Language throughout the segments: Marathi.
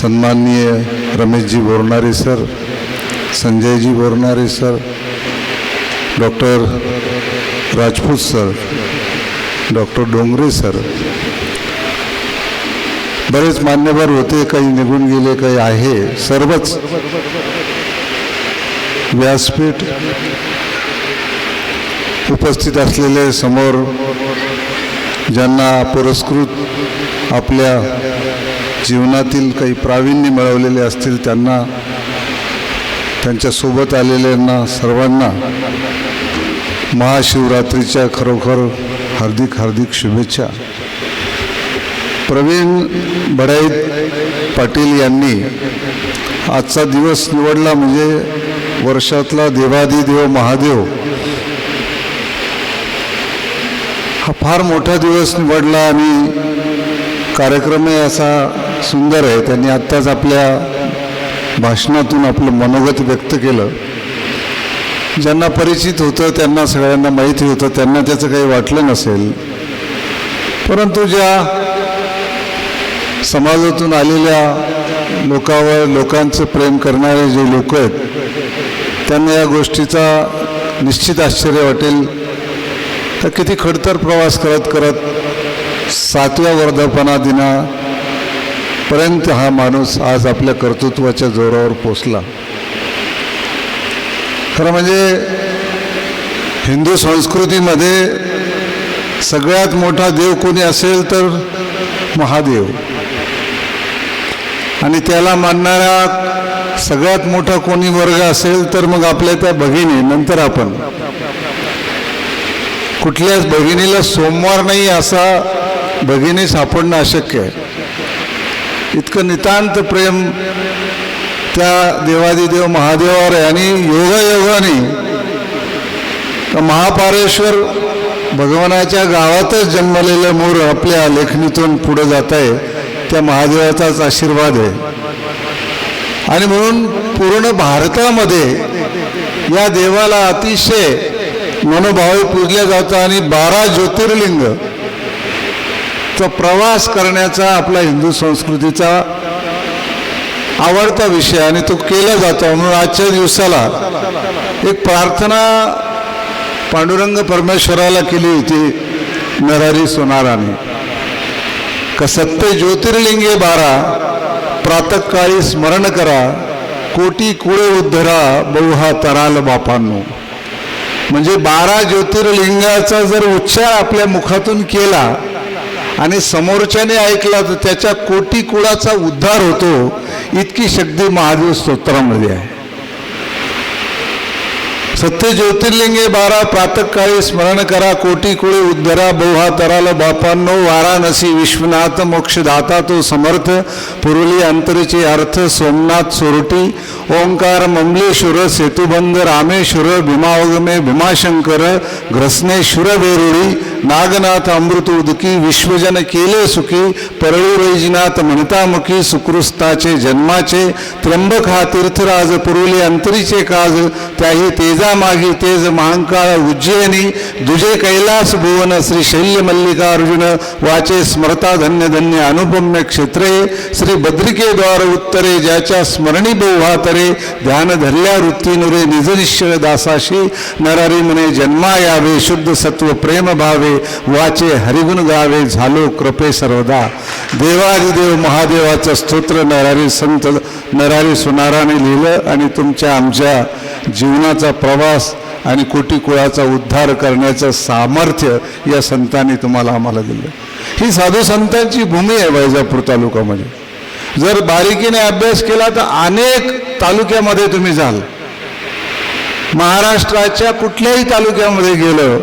सन्माननीय Rameshji Bornare sir Sanjayji Bornare sir doctor Rajput sir doctor Dongre sir. बरेच मान्यवर होते काही निघून गेले काही आहे. सर्वच व्यासपीठ उपस्थित असलेले समोर ज्यांना पुरस्कृत आपल्या जीवनातील काही प्रावीण्य मिळवलेले असतील त्यांना त्यांच्यासोबत आलेल्यांना सर्वांना महाशिवरात्रीच्या खरोखर हार्दिक हार्दिक शुभेच्छा. प्रवीण बडाईत पाटील यांनी आजचा दिवस निवडला म्हणजे वर्षातला देवादिदेव महादेव. हा फार मोठा दिवस निवडला आणि कार्यक्रमही असा सुंदर आहे. त्यांनी आत्ताच आपल्या भाषणातून आपलं मनोगत व्यक्त केलं. ज्यांना परिचित होतं त्यांना सगळ्यांना माहिती होतं त्यांना त्याचं काही वाटलं नसेल. परंतु ज्या समाजातून आलेल्या लोकांवर लोकांचं प्रेम करणारे जे लोक आहेत त्यांना या गोष्टीचा निश्चित आश्चर्य वाटेल. तर किती खडतर प्रवास करत करत सातव्या वर्धापना पर्यंत हा माणूस आज आपल्या कर्तृत्वाच्या जोरावर पोचला. खरं म्हणजे हिंदू संस्कृतीमध्ये सगळ्यात मोठा देव कोणी असेल तर महादेव. आणि त्याला मानणारा सगळ्यात मोठा कोणी वर्ग असेल तर मग आपल्या त्या भगिनी नंतर आपण. कुठल्याच भगिनीला सोमवार नाही असा भगिनी सापडणं अशक्य आहे. इतकं नितांत प्रेम त्या देवादिदेव महादेवावर आहे आणि योगायोगाने महापारेश्वर भगवानाच्या गावातच जन्मलेलं मोर आपल्या लेखणीतून पुढे जात आहे. त्या महादेवाचाच आशीर्वाद आहे. आणि म्हणून पूर्ण भारतामध्ये या देवाला अतिशय मनोभावे पूजल्या जातं आणि बारा ज्योतिर्लिंग तो प्रवास करण्याचा आपला हिंदू संस्कृतीचा आवडता विषय आणि तो केला जातो म्हणून आजच्या दिवसाला एक प्रार्थना पांडुरंग परमेश्वराला केली होती नरारी सोनाराने. का सत्य ज्योतिर्लिंगे बारा प्रातकाळी स्मरण करा कोटी कुळे उद्धरा बहुहा तराल बापांनो. म्हणजे बारा ज्योतिर्लिंगाचा जर उच्चार आपल्या मुखातून केला आणि समोरच्याने ऐकला तर त्याच्या कोटी कुळाचा उद्धार होतो. इतकी शक्ती महादेव स्तोत्रामध्ये आहे. सत्य ज्योतिर्लिंगे बारा प्रातकाळी स्मरण करा कोटी कुळे उद्धरा बोहा तराला बापांनो वाराणसी विश्वनाथ मोक्षदाता तो समर्थ पुरुली अंतरेचे अर्थ सोमनाथ सोरटी ओंकार ममलेश्वर सेतुबंध रामेश्वर भीमावगमे भीमाशंकर ग्रसनेश्वर वेरुळी नागनाथ अमृत उदकी विश्वजन केले सुखी परळी वैजनाथ म्हणतामुखी सुकृस्ताचे जन्माचे त्र्यंबक हा तीर्थराज पुरवले अंतरीचे काज त्याही तेजा मागी तेज महांकाळ उज्जयिनी दुजे कैलास भुवन श्री शैल्य मल्लिकार्जुन वाचे स्मरता धन्य धन्य अनुपम्य क्षेत्रे श्री बद्रिके द्वार उत्तरे ज्याच्या स्मरणी बहुहातरे ध्यान धरल्या वृत्तीनुरे निजनिश्चय दासाशी नरारी म्हणे जन्मा यावे शुद्ध सत्व प्रेम भावे वाचे हरिगुण गावे झालो कृपे सर्वदा. देवादिदेव महादेवाचं स्तोत्र नरारी संत नरारी सुनाराने लिहिलं आणि तुमच्या आमच्या जीवनाचा प्रवास आणि कोटी कुळाचा उद्धार करण्याचं सामर्थ्य या संतांनी तुम्हाला आम्हाला दिलं. ही साधू संतांची भूमी आहे वैजापूर तालुक्यामध्ये. जर बारीकीने अभ्यास केला तर अनेक तालुक्यामध्ये तुम्ही जाल. महाराष्ट्राच्या कुठल्याही तालुक्यामध्ये गेलं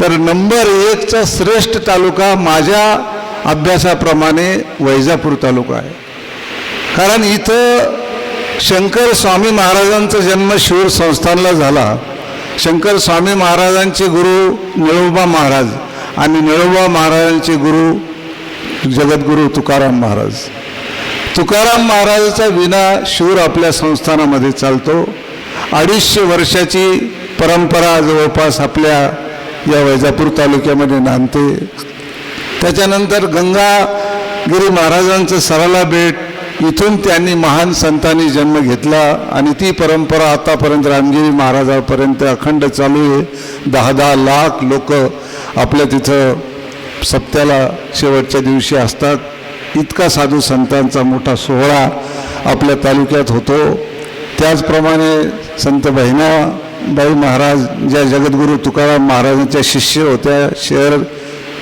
तर नंबर एकचा श्रेष्ठ तालुका माझ्या अभ्यासाप्रमाणे वैजापूर तालुका आहे. कारण इथं शंकर स्वामी महाराजांचा जन्म शिवर संस्थानला झाला. शंकर स्वामी महाराजांचे गुरु निळोबा महाराज आणि निळोबा महाराजांचे गुरु जगद्गुरू तुकाराम महाराज. तुकाराम महाराजाचा विना शूर आपल्या संस्थानामध्ये चालतो. अडीचशे वर्षाची परंपरा जवळपास आपल्या या वैजापूर तालुक्यामध्ये नांदते. त्याच्यानंतर गंगागिरी महाराजांचं सरला बेट इथून त्यांनी महान संतांनी जन्म घेतला आणि ती परंपरा आतापर्यंत रामगिरी महाराजापर्यंत अखंड चालू आहे. दहा दहा लाख लोक आपल्या तिथं सप्त्याला शेवटच्या दिवशी असतात. इतका साधू संतांचा मोठा सोहळा आपल्या तालुक्यात होतो. त्याचप्रमाणे संत बहिणा बाई महाराज ज्या जगद्गुरू तुकाराम महाराजांच्या शिष्य होत्या शहर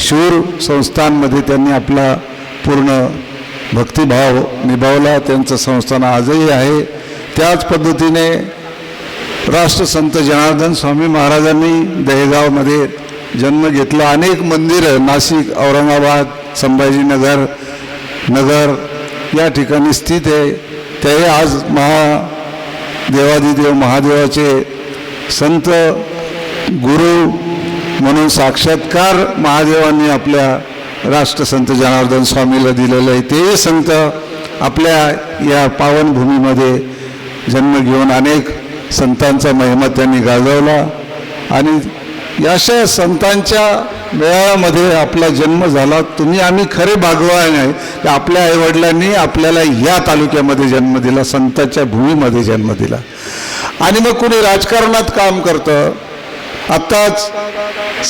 शूर संस्थांमध्ये त्यांनी आपला पूर्ण भक्तिभाव निभावला. त्यांचं संस्थान आजही आहे. त्याच पद्धतीने राष्ट्रसंत जनार्दन स्वामी महाराजांनी दहेगावमध्ये जन्म घेतला. अनेक मंदिरं नाशिक औरंगाबाद संभाजीनगर नगर या ठिकाणी स्थित आहे. ते आज महा देवादिदेव महादेवाचे संत गुरु म्हणून साक्षात्कार महादेवांनी आपल्या राष्ट्रसंत जनार्दन स्वामीला दिलेलं आहे. ते संत आपल्या या पावनभूमीमध्ये जन्म घेऊन अनेक संतांचा महिमा त्यांनी गाजवला आणि अशा संतांच्या मेळाव्यामध्ये आपला जन्म झाला. तुम्ही आम्ही खरे भागवान आहे. की आपल्या आईवडिलांनी आपल्याला या तालुक्यामध्ये जन्म दिला संतांच्या भूमीमध्ये जन्म दिला. आणि मग कुणी राजकारणात काम करतं? आत्ताच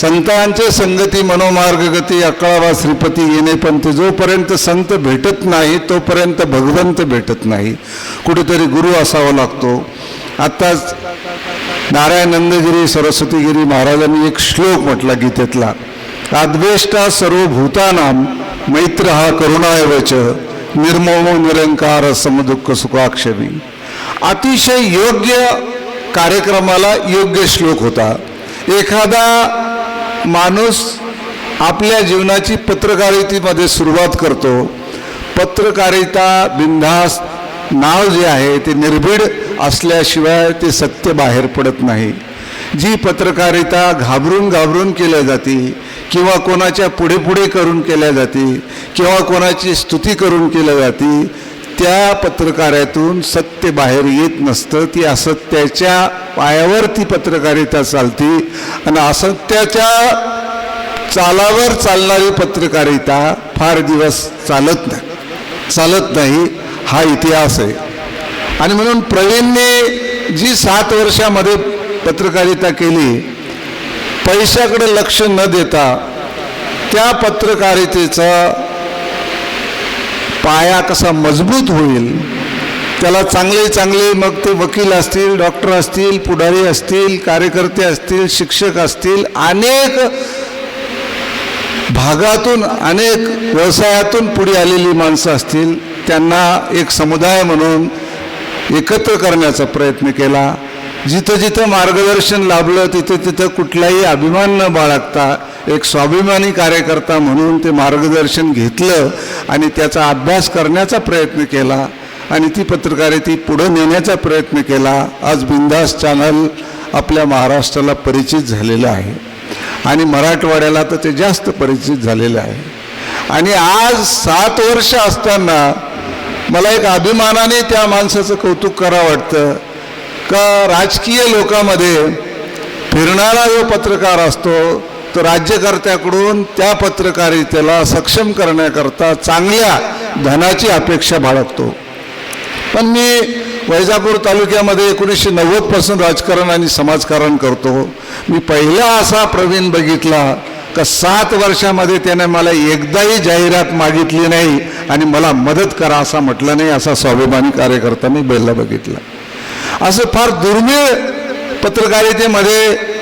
संतांचे संगती मनोमार्गगती अकळावा श्रीपती येणे पण ते जोपर्यंत संत भेटत नाही तोपर्यंत भगवंत भेटत नाही. कुठेतरी गुरु असावा लागतो. आत्ताच नारायण नंदगिरी सरस्वतीगिरी महाराजांनी एक श्लोक म्हटला गीतेतला. अद्वेष्टा सर्व भूतानाम मैत्र हा करुणायवच निर्ममो निरंकार समदुःख सुखाक्षमी अतिशय योग्य कार्यक्रमाला योग्य श्लोक होता. एखादा माणूस आपल्या जीवनाची पत्रकारितेमध्ये सुरुवात करतो. पत्रकारिता बिंधास नाव जे आहे ते निर्भीड असल्याशिवाय ते सत्य बाहेर पडत नाही. जी पत्रकारिता घाबरून घाबरून केल्या जाते किंवा कोणाच्या पुढे पुढे करून केल्या जाते किंवा कोणाची स्तुती करून केल्या जाते त्या पत्रकारातून सत्य बाहेर येत नसतं ती असत्याच्या पायावर ती पत्रकारिता चालते आणि असत्याच्या चालावर चालणारी पत्रकारिता फार दिवस चालत नाही. चालत नाही हा इतिहास आहे. आणि म्हणून प्रवीणने जी सात वर्षामध्ये पत्रकारिता केली पैशाकडे लक्ष न देता त्या पत्रकारितेचा पाया कसा मजबूत होईल त्याला चांगले चांगले मग ते वकील असतील डॉक्टर असतील पुढारी असतील कार्यकर्ते असतील शिक्षक असतील अनेक भागातून अनेक व्यवसायातून पुढे आलेली माणसं असतील त्यांना एक समुदाय म्हणून एकत्र करण्याचा प्रयत्न केला. जिथं जिथं मार्गदर्शन लाभलं तिथं तिथं कुठलाही अभिमान न बाळगता एक स्वाभिमानी कार्यकर्ता म्हणून ते मार्गदर्शन घेतलं आणि त्याचा अभ्यास करण्याचा प्रयत्न केला आणि ती पत्रकारिती पुढं नेण्याचा प्रयत्न केला. आज बिंदास चॅनल आपल्या महाराष्ट्राला परिचित झालेलं आहे. आणि मराठवाड्याला तर ते जास्त परिचित झालेलं आहे. आणि आज सात वर्ष असताना मला एक अभिमानाने त्या माणसाचं कौतुक करावं वाटतं. का राजकीय लोकामध्ये फिरणारा जो पत्रकार असतो तो राज्यकर्त्याकडून त्या पत्रकारितेला सक्षम करण्याकरता चांगल्या धनाची अपेक्षा बाळगतो. पण मी वैजापूर तालुक्यामध्ये एकोणीसशे नव्वदपासून राजकारण आणि समाजकारण करतो. मी पहिला असा प्रवीण बघितला का सात वर्षामध्ये त्याने मला एकदाही जाहिरात मागितली नाही आणि मला मदत करा असा म्हटलं नाही असा स्वाभिमानी कार्यकर्ता मी पहिला बघितला. असं फार दुर्मिळ पत्रकारितेमध्ये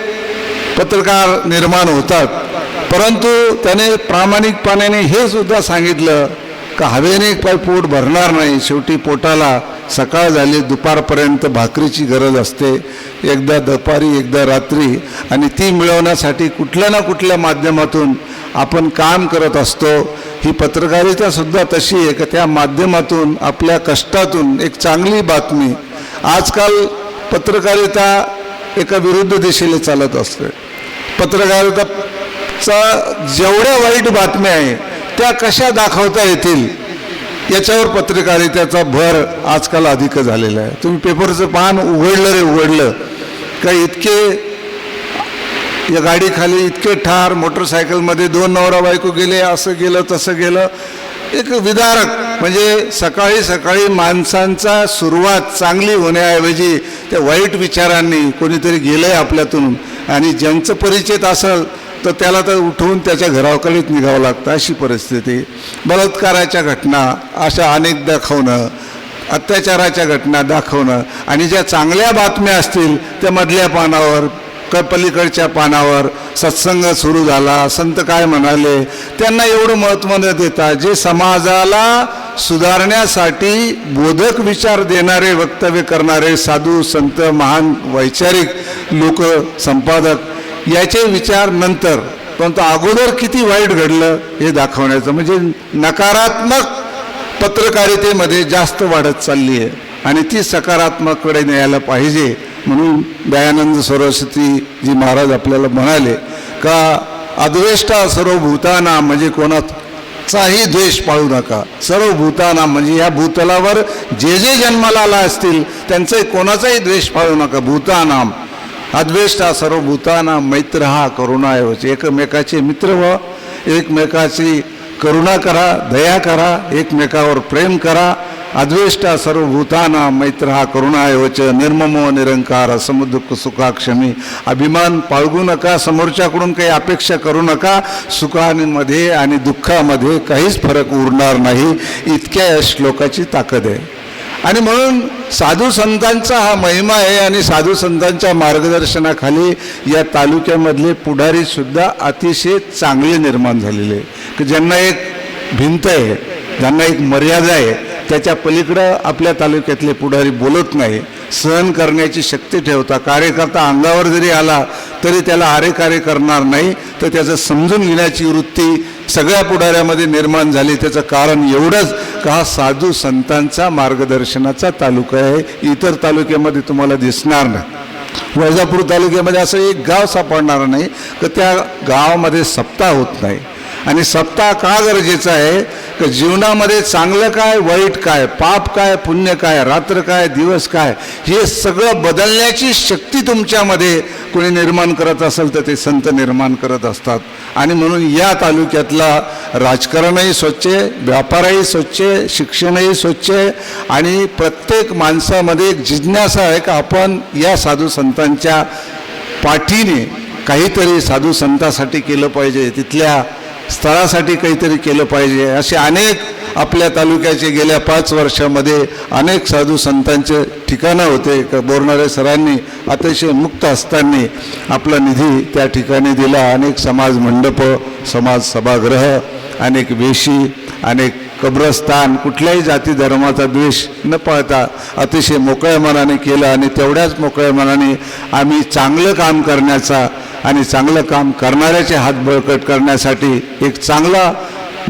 पत्रकार निर्माण होतात. परंतु त्याने प्रामाणिकपणाने हे सुद्धा सांगितलं का हवेने काय पोट भरणार नाही. शेवटी पोटाला सकाळ झाली दुपारपर्यंत भाकरीची गरज असते. एकदा दुपारी एकदा रात्री. आणि ती मिळवण्यासाठी कुठल्या ना कुठल्या माध्यमातून आपण काम करत असतो. ही पत्रकारिता सुद्धा तशी आहे का त्या माध्यमातून आपल्या कष्टातून एक चांगली बातमी आजकाल पत्रकारिता एका विरुद्ध दिशेने चालत असते. पत्रकारिताचा जेवढ्या वाईट बातम्या आहे त्या कशा दाखवता येतील याच्यावर पत्रकारितेचा भर आजकाल अधिक झालेला आहे. तुम्ही पेपरचं पान उघडलं रे उघडलं. का इतके या गाडीखाली इतके ठार मोटरसायकलमध्ये दोन नवरा बायको गेले असं गेलं तसं गेलं. एक विदारक म्हणजे सकाळी सकाळी माणसांचा सुरुवात चांगली होण्याऐवजी त्या वाईट विचारांनी कोणीतरी गेलं आहे आपल्यातून. आणि ज्यांचं परिचित असेल तर त्याला तर उठवून त्याच्या घराकडेच निघावं लागतं अशी परिस्थिती. बलात्काराच्या घटना अशा अनेक दाखवणं अत्याचाराच्या घटना दाखवणं आणि ज्या चांगल्या बातम्या असतील त्या मधल्या पानावर क पलीकडच्या पानावर सत्संग सुरू झाला संत काय म्हणाले त्यांना एवढं महत्त्व न देता जे समाजाला सुधारण्यासाठी बोधक विचार देणारे वक्तव्य करणारे साधू संत महान वैचारिक लोक संपादक याचे विचार नंतर परंतु अगोदर किती वाईट घडलं हे दाखवण्याचं म्हणजे नकारात्मक पत्रकारितेमध्ये जास्त वाढत चालली आहे. आणि ती सकारात्मककडे न्यायला पाहिजे म्हणून दयानंद सरस्वती जी महाराज आपल्याला म्हणाले का अद्वेष्टा सर्व भूताना म्हणजे चाही द्वेष पाळू नका. सर्व भूताना म्हणजे या भूतलावर जे जे जन्माला आला असतील त्यांचाही कोणाचाही द्वेष पाळू नका. भूतानाम अद्वेष्टा सर्व भूताना मैत्र हा करुणाऐवजी एकमेकाचे मित्र व्हा एकमेकाची करुणा करा दया करा एकमेकावर प्रेम करा अद्वेष्टा सर्व भूताना मैत्र हा करुणायवच निर्ममो निरंकार समुदुःख सुखाक्षमी. अभिमान पाळगू नका समोरच्याकडून काही अपेक्षा करू नका. सुखांमध्ये आणि दुःखामध्ये काहीच फरक उरणार नाही. इतक्या या श्लोकाची ताकद आहे. आणि म्हणून साधू संतांचा हा महिमा आहे आणि साधू संतांच्या मार्गदर्शनाखाली या तालुक्यामधले पुढारीसुद्धा अतिशय चांगले निर्माण झालेले की ज्यांना एक भिंत आहे ज्यांना एक मर्यादा आहे त्याच्या पलीकडं आपल्या तालुक्यातले पुढारी बोलत नाही सहन करण्याची शक्ती ठेवता कार्यकर्ता अंगावर जरी आला तरी त्याला आरे कार्य करणार नाही तर त्याचं समजून घेण्याची वृत्ती सगळ्या पुढाऱ्यामध्ये निर्माण झाली. त्याचं कारण एवढंच का हा साधू संतांचा मार्गदर्शनाचा तालुका आहे. इतर तालुक्यामध्ये तुम्हाला दिसणार नाही. वैजापूर तालुक्यामध्ये असं एक गाव सापडणार नाही तर त्या गावामध्ये सप्ताह होत नाही. आणि सप्ताह का गरजेचा आहे? की जीवनामध्ये चांगलं काय वाईट काय पाप काय पुण्य काय रात्र काय दिवस काय हे सगळं बदलण्याची शक्ती तुमच्यामध्ये कोणी निर्माण करत असेल तर ते संत निर्माण करत असतात. आणि म्हणून या तालुक्यातला राजकारणही स्वच्छ आहे व्यापारही स्वच्छ आहे शिक्षणही स्वच्छ आहे आणि प्रत्येक माणसामध्ये एक जिज्ञासा आहे का आपण या साधू संतांच्या पाठीने काहीतरी साधू संतासाठी केलं पाहिजे. तिथल्या स्थळासाठी काहीतरी केलं पाहिजे. असे अनेक आपल्या तालुक्याचे गेल्या पाच वर्षामध्ये अनेक साधू संतांचे ठिकाणं होते. बोरणारे सरांनी अतिशय मुक्त असताना आपला निधी त्या ठिकाणी दिला. अनेक समाज मंडप समाज सभागृह अनेक वेशी अनेक कब्रस्तान कुठल्याही जाती धर्माचा द्वेष न पाळता अतिशय मोकळ्या मनाने केलं आणि तेवढ्याच मोकळ्या मनाने आम्ही चांगलं काम करण्याचा आणि चांगलं काम करणाऱ्याचे हात बळकट करण्यासाठी एक चांगला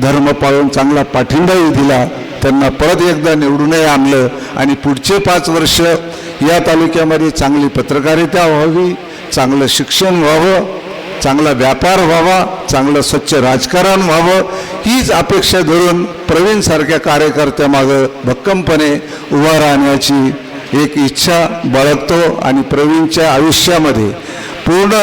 धर्म पाळून चांगला पाठिंबाही दिला. त्यांना परत एकदा निवडूनही आणलं आणि पुढचे पाच वर्ष या तालुक्यामध्ये चांगली पत्रकारिता व्हावी चांगलं शिक्षण व्हावं चांगला व्यापार व्हावा चांगलं स्वच्छ राजकारण व्हावं हीच अपेक्षा धरून प्रवीणसारख्या कार्यकर्त्यामागं भक्कमपणे उभा राहण्याची एक इच्छा बाळगतो आणि प्रवीणच्या आयुष्यामध्ये पूर्ण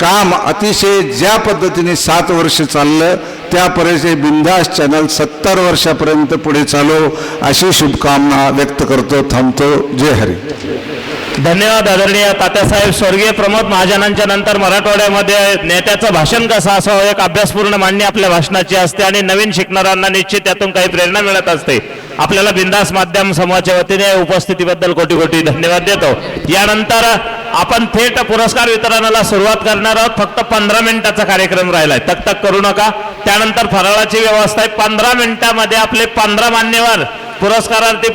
काम अतिशय ज्या पद्धतीने सात वर्ष चाललं त्यापर्यंत बिंदास चॅनल सत्तर वर्षापर्यंत पुढे चालो. अशी शुभकामना व्यक्त करतो थांबतो. जय हरी. धन्यवाद आदरणीय तात्यासाहेब. स्वर्गीय प्रमोद महाजनांच्या नंतर मराठवाड्यामध्ये नेत्याचं भाषण कसं असावं एक अभ्यासपूर्ण मांडणी आपल्या भाषणाची असते आणि नवीन शिकणाऱ्यांना निश्चित त्यातून काही प्रेरणा मिळत असते. आपल्याला बिंदास माध्यम समूहाच्या वतीने उपस्थितीबद्दल कोटी कोटी धन्यवाद देतो. यानंतर आपण थेट पुरस्कार वितरणाला सुरुवात करणार आहोत. फक्त पंधरा मिनिटाचा कार्यक्रम राहिलाय. तक तक करू नका. त्यानंतर फराळाची व्यवस्था आहे. पंधरा मिनिटामध्ये आपले पंधरा मान्यवर पुरस्कारार्थी